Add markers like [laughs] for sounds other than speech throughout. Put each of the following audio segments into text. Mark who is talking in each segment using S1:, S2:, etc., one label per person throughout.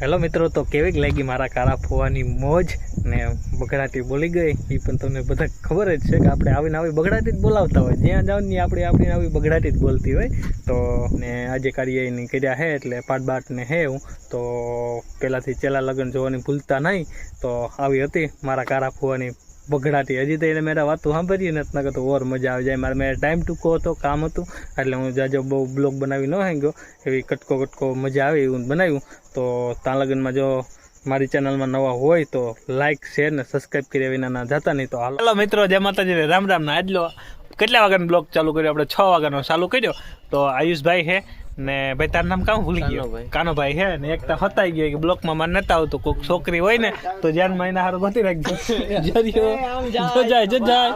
S1: Hello મિત્રો, તો કેવીક લાગી મારા કારા ફોવાની મોજ? ને બગડાટી બોલી ગઈ. એ પણ તમને બધા ખબર જ છે કે આપણે આવીને આવી બગડાટી જ બોલાવતા હોય. જ્યાં જાઓ ને આપણે આપણી આવી બગડાટી જ બોલતી હોય. તો ને આજે કાર્યની કર્યા હે, એટલે પાટબાટ ને હે હું. તો પહેલાંથી ચેલા લગ્ન જોવાની ભૂલતા નહીં. તો આવી હતી મારા કારા ફોવાની બગડાટી હજી તો એને મેરા વાતો સાંભળીએ ને નકર તો ઓર મજા આવી જાય. મારે મેં ટાઈમ ટૂંકો હતો, કામ હતું, એટલે હું જાજો બહુ બ્લોગ બનાવી ન ગયો, એવી કટકો કટકો મજા આવે એવું બનાવ્યું. તો ત્યાં લગનમાં જો મારી ચેનલમાં નવા હોય તો લાઇક શેર ને સબસ્ક્રાઈબ કર્યા વિના ના જતા નહીં તો હાલો. મિત્રો, જય માતાજી, રામ રામ. ના આજલો કેટલા વાગ્યાનો બ્લોગ ચાલુ કર્યો? આપણે છ વાગ્યાનો ચાલુ કર્યો. તો આયુષભાઈ હે ને ભાઈ તારું નામ કામ ભૂલી ગયો? કાનોભાઈ. હે ને એક તો હતાઈ ગયો કે બ્લોકમાં મારે નતા આવતું. કોઈક છોકરી હોય ને તો જાન મહિના હારું ગોતી રાખજો. જો જાય. જો જાય.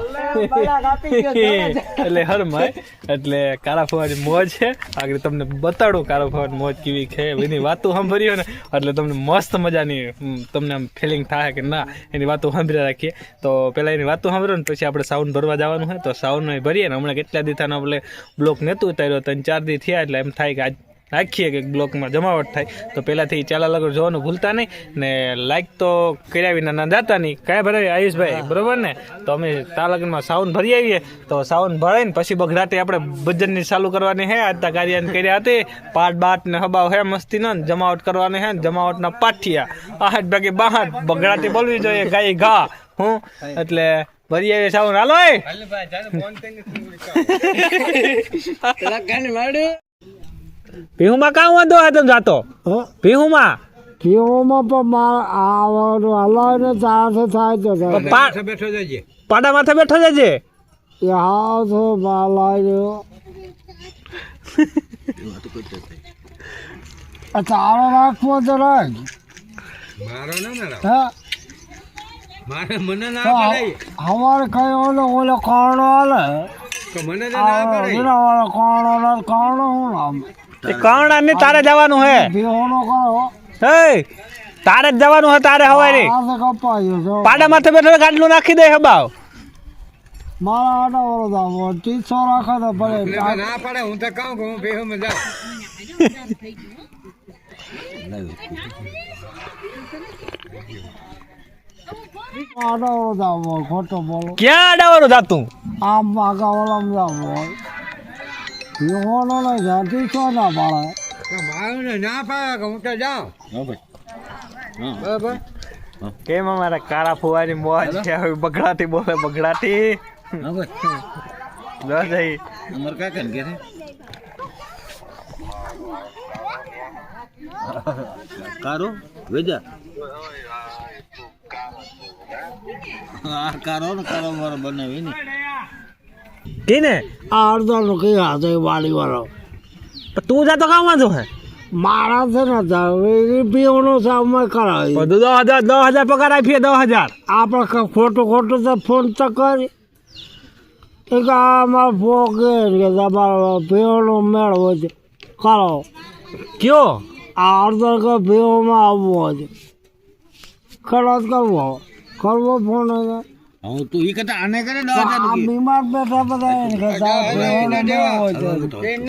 S1: એટલે હરમાય. એટલે કાળા ફવાની મોજ છે. આગળ તમને બતાડું કાળા ફવાની મોજ કેવી છે એની વાતો સાંભળીઓ ને. એટલે તમને મસ્ત મજાની તમને આમ ફિલિંગ થાય કે ના એની વાતો સાંભળી રાખીએ. તો પહેલાં એની વાતો સાંભળો ને પછી આપણે સાઉન્ડ ભરવા જવાનું હોય તો સાઉન્ડ ભરીએ ને. હમણાં કેટલા દીથાનો આપણે બ્લોક નહોતું ઉતાર્યો ત્રણ ચાર દી થયા એટલે એમ થાય કે આજ નાખીએ કે બ્લોકમાં જમાવટ થાય તો પહેલાંથી ચાલા લગર જોવાનું ભૂલતા નહીં. ને લાઈક તો કર્યા વિના ના જાતા નહીં. કાંઈ ભરાવી આયુષભાઈ બરોબર ને? તો અમે તા લગ્નમાં સાઉન્ડ ભરી આવીએ. તો સાઉન્ડ ભરાઈને પછી બગડાટી આપણે ભજનની ચાલુ કરવાની હે આજતા કાર્યાન કર્યા હતી પાટ બાટ ને હબાવ હે મસ્તી ને જમાવટ કરવાની હે ને જમાવટના પાઠિયા. આઠ ભાગે બાહાટ બગડાટી બોલવી જોઈએ ગાય ઘા. હું? એટલે ભરી આવીએ સાવન હાલો એ. [laughs] પીહુમાં કાં વાંધો હોય તમે જાતો? પીહુમાં
S2: પીહુમાં પણ આવવાનું હલાવીને ચારસો થાય તો થાય.
S1: પા-
S3: બેઠો જજે.
S1: પાડા માથે બેઠો જજે?
S2: છો માલાયો [laughs] આ તારો રાખવો તો રાખ
S3: મારો ના ના
S2: હા?
S3: મારે મને ના પડાય
S2: અમારે કઈ ઓલો ઓલો કારણો હાલે?
S3: મને ના પડાય
S2: એના કારણો કારણો શું નામ?
S1: એ કારણા ની તારે જવાનું હે? હે? તારે જ જવાનું હે તારે હવારે. પાડા માથે બેઠો ગાડલું નાખી દે હબાવ
S2: મારા આડા વાળો દામો ત્રીસો રાખો તો પડે
S3: ના પડે હું તો કહું કે હું બેહો માં જાઉં
S2: વાળો દામો ખોટો બોલો
S1: ક્યાં અડાવાનું જાતું
S2: આમ આગા ઓલામ દામો ભીહોનો ને જાતી છો ના પાડે
S3: મારું ને પાડે કે હું તો જાઉં. બરાબર?
S1: કેમ અમારા કારા ફુવાની મોજ છે? હવે બગડાટી બોલે બગડાટી જો જઈ.
S3: અમર કા કન કે કારો વેજા. આ કારો ને કારો મારો બનાવી ને
S1: કીને
S2: આ અડધો નો કઈ હાથે વાડી વાળો
S1: પણ તું જાતો કામ વાંધો હે
S2: મારા છે ને તારે પીવાનો સામે કરાવી
S1: બધું દસ હજાર દસ હજાર પગાર આપીએ દસ હજાર
S2: આપણે ખોટું ખોટું તો ફોન તો કરી એક આમાં ફોકે કે તમારો પીઓનો મેળવો છે કરો
S1: કયો
S2: આ અડધો કે પીઓમાં આવવો છે ખરાબ કરવો કરવો ફોન હવે
S3: હું તું ઈ કરતા આને કરે ને
S2: આ બીમાર બેઠા બધા એને છે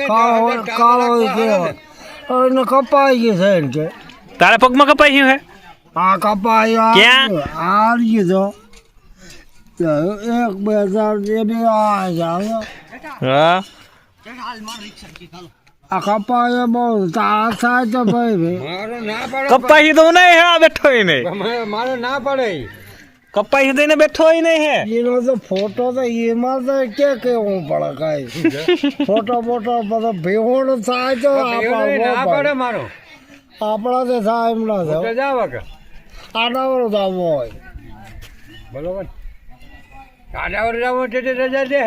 S2: કાળો કાળો છે એને કપાઈ ગઈ છે એને કે.
S1: તારા પગમાં કપાઈ ગયું હે
S2: આ કપાઈ આ
S1: ક્યાં?
S2: આ રહ્યું તો એક બે હજાર જે બે આ
S1: હા.
S2: કપાઈ બહુ તારા થાય તો ભાઈ ભાઈ
S3: મારો ના પડે
S1: કપાઈ તો નહીં હે બેઠો નહીં
S3: મારે- ના પડે.
S1: કપાઈ એને બેઠો હોય નહીં હે.
S2: એનો તો ફોટો તો એમાં તો કે કેવું પડે કઈ. ફોટો ફોટો બધો ભેહોણ થાય તો
S3: આપણે ના પડે મારો.
S2: આપણા તો થાય એમ ના થાય
S3: જાવ કે
S2: આડાવડો જાવો હોય.
S3: બરોબર? આડા જાવો તે રજા દે.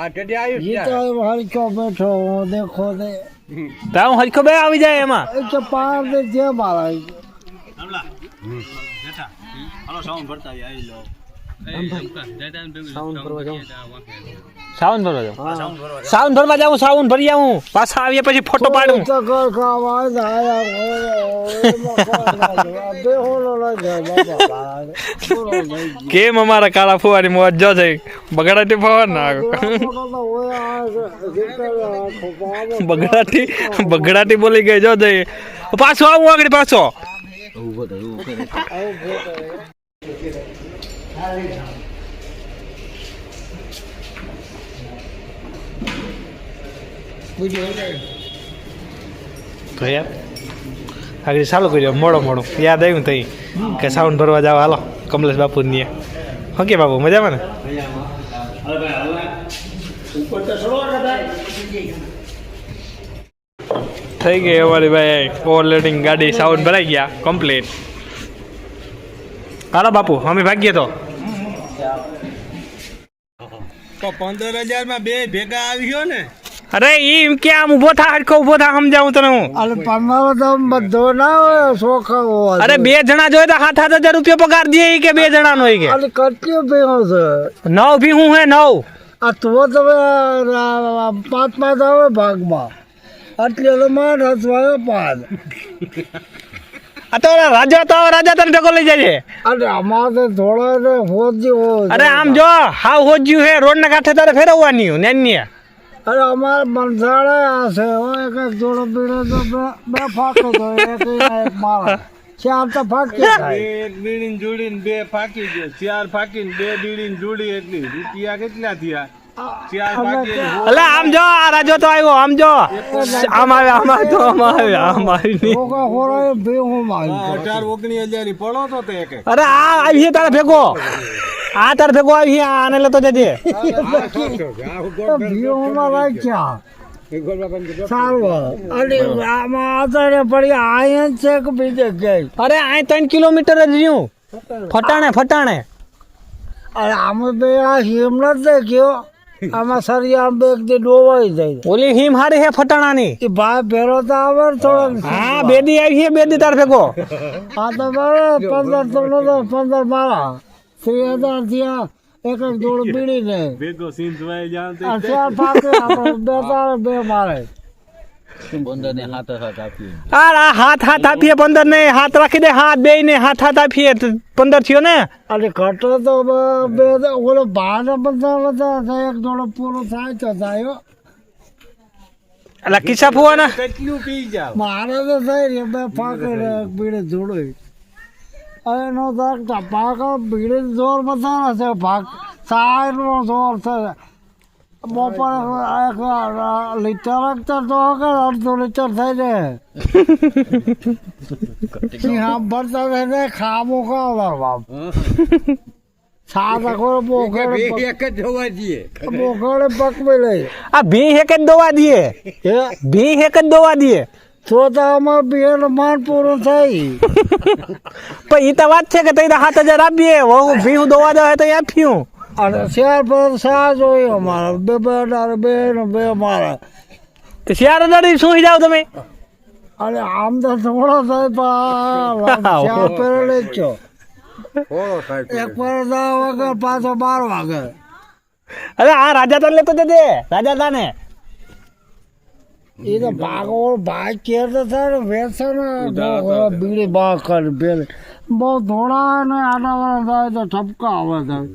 S3: આ તે આયુષ
S2: એ તો હરખો બેઠો દેખો દે.
S1: તા હું હરખો બે આવી જાય એમાં.
S2: એ તો પાર દે જે મારા
S1: સાવન ભરવા જાઉં. સાવન ભરવા જાઉં. સાવન ભરી આવું. પાછા આવીએ પછી ફોટો પાડું. કેમ અમારા કાળા ફુવાની મોજ જો છે? બગડાટી ફવા ના બગડાટી બગડાટી બોલી ગઈ જો જઈ પાછો આવું આગળ પાછો. યાર આગળ ચાલુ કર્યો મોડો મોડો. યાદ આવ્યું તઈ કે સાઉન્ડ ભરવા જાવ હાલો કમલેશ બાપુ ની? હા કે બાપુ મજામાં ને થઈ ગઈ અમારી ભાઈ ઓવરલોડિંગ ગાડી સાઉન્ડ ભરાઈ ગયા કમ્પ્લીટ. હાલો બાપુ અમે ભાગીએ તો.
S3: તો પંદર હજારમાં બે ભેગા આવ્યો ને.
S1: અરે ઈ કે આમ ઊભો થા હરખો ઊભો થા સમજાવું તને હું.
S2: અને પંદર તો બધો ના હોય સોખા હોવા
S1: અરે બે જણા જોઈએ તો સાત સાત હજાર રૂપિયા પગાર દે ઈ કે બે જણા નો કે.
S2: અને કેટલી ભેગો છે.
S1: નવ ભી હું હે નવ.
S2: આ તો તમે આ પાંચ પાંચ આવે ભાગમાં. એટલે તો માર હસવાયો પાંચ.
S1: આ તો રાજા તો રાજા તને ભેગો લઈ જાય
S2: તો થોડા
S1: અરે આમ જો હાવ હોજ્યું હે રોડ ના કાંઠે તારે ફેરવવાની નેની
S2: અરે અમારે બંધાળે આ છે હો, એક એક જોડો પીડે તો બે બે તો એક મારા ચાર તો ફાકે
S3: એક બીડીને જોડીને બે ફાકી ગયો ચાર ફાકીને બે બીડીને જોડી એટલી. રૂપિયા કેટલા થયા?
S1: અલે આમ જો આ રાજો તો આવ્યો આમ જો. આમ આવે આમ આવે તો આમ આવે આમ આવી. અરે આ આવી તારે ભેગો. આ તારે ભેગો આવી આને લેતો જજે.
S2: સારું આમાં આધારે પડી આયન છે કે બીજે ક્યાંય?
S1: અરે આ ત્રણ કિલોમીટર જ રહ્યું. ફટાણે. ફટાણે
S2: અરે આમાં બે આ હિમના જ દેખ્યો. આમાં સરિયા બે દી ડોવાઈ જાય.
S1: ઓલી હિમ હારી હે ફટાણાની?
S2: એ ભાઈ ભેરો તો આવે થોડો
S1: હા બેદી આવી છે બેદી તાર ફેકો
S2: હા તો બરાબર પંદર તમને તો પંદર મારા ત્રીસ હજાર થયા એક એક જોડ બીડી ને
S3: ભેગો
S2: ફાકે આપણે બે તારે બે મારે
S1: આ આ હાથ હાથ આપીએ. પંદર હાથ રાખી દે હાથ બે ને હાથ હાથ આપીએ પંદર થયો ને?
S2: અને ઘટો તો બે ઓલો ભાને બધા બધા એક જોડો પૂરો થાય તો થાય.
S1: એટલે કિસ્સા ફુવાના?
S3: કેટલું પી જાવ?
S2: મારે તો થઈ રે બે એક બીડે જોડોય. હવે નો પાક બીડે જોર બતાવે છે ભાગ સાર નો જોર છે. બપોરે એક લીટર રાખતા તો કે અડધો લીટર થઈ જાય સિંહા ભરતા થઈ જાય ખામો ખાવા બાપ સાદા
S3: એક જ
S2: પકવી લઈ
S1: આ ભી હેક જ દોવા દઈએ
S2: હે
S1: ભી હેક જ દોવા દઈએ
S2: તો તો આમાં બેન માન પૂરું થઈ
S1: પણ એ તો વાત છે કે તઈ હાથ હજાર આપીએ ભી હું દોવા દે તો આપ્યું
S2: અને શેર પર શા જોઈએ અમારે? બે બે અઢાર બે ને બે મારે
S1: તો શેર અઢાર શું જાવ તમે?
S2: અરે આમ તો થોડો થાય પણ [laughs] શેર પહેરેલો જ છો. એક પર દસ વાગે પાછો બાર વાગે.
S1: અરે આ રાજા તને લેતો જજે રાજા તાને.
S2: એ તો ભાગો ભાઈ કેર તો થાય વેસન વેચે ને બીડી બા કરે બહુ ધોળા ને આના વાળા થાય તો ઠપકા આવે થાય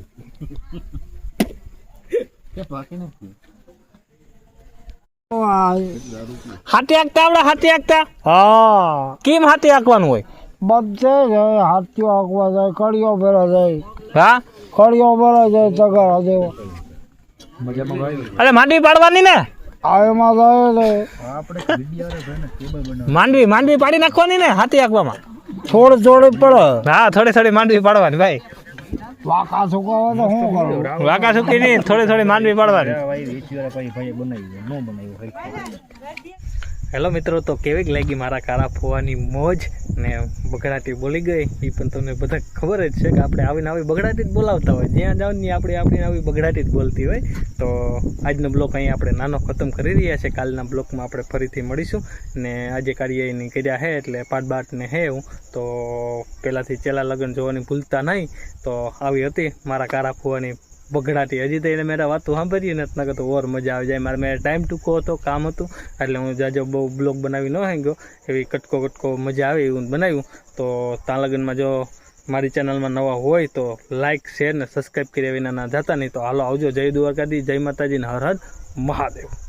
S1: હાથી આંકતા આવડે હાથી આંકતા હા કેમ હાથી આંકવાનું હોય
S2: બધે જાય હાથીઓ આંકવા જાય કડીઓ ભેરા જાય
S1: હા
S2: કડીઓ ભેરા જાય તગારા દેવો
S1: અરે માંડવી પાડવાની ને
S2: આ એમાં જાય તો
S1: માંડવી માંડવી પાડી નાખવાની ને હાથી આંકવામાં
S2: થોડી થોડી પડે
S1: હા થોડી થોડી માંડવી પાડવાની ભાઈ
S2: વાકા સુકાવે તો શું કરું
S1: વાકા સુકી નહીં થોડી થોડી માંડવી પાડવાની. હેલો મિત્રો, તો કેવીક લાગી મારા કારા ફોવાની મોજ ને બગડાટી બોલી ગઈ? એ પણ તમને બધા ખબર જ છે કે આપણે આવીને આવી બગડાટી જ બોલાવતા હોય. જ્યાં જાઓ ને આપણે આપણી આવી બગડાટી જ બોલતી હોય. તો આજનો બ્લોક અહીં આપણે નાનો ખતમ કરી રહ્યા છે. કાલના બ્લોકમાં આપણે ફરીથી મળીશું ને આજે કાર્યની કર્યા હે એટલે પાટબાટ ને હે હું. તો પહેલાંથી ચેલા લગ્ન જોવાની ભૂલતા નહીં. તો આવી હતી મારા કારા ફોવાની બગડાટી હજી તો એને મેરા વાતો સાંભળીએ, ને નકર તો ઓર મજા આવી જાય. મારે મેં ટાઈમ ટૂંકો હતો, કામ હતું, એટલે હું જાજો બહુ બ્લોગ બનાવી ન ગયો એવી કટકો કટકો મજા આવે એવું બનાવ્યું. તો ત્યાં લગનમાં જો મારી ચેનલમાં નવા હોય, તો લાઇક શેર ને સબસ્ક્રાઈબ કર્યા વિના ના જતા નહીં. તો હાલો આવજો. જય દ્વારકાધી, જય માતાજી ને હર મહાદેવ.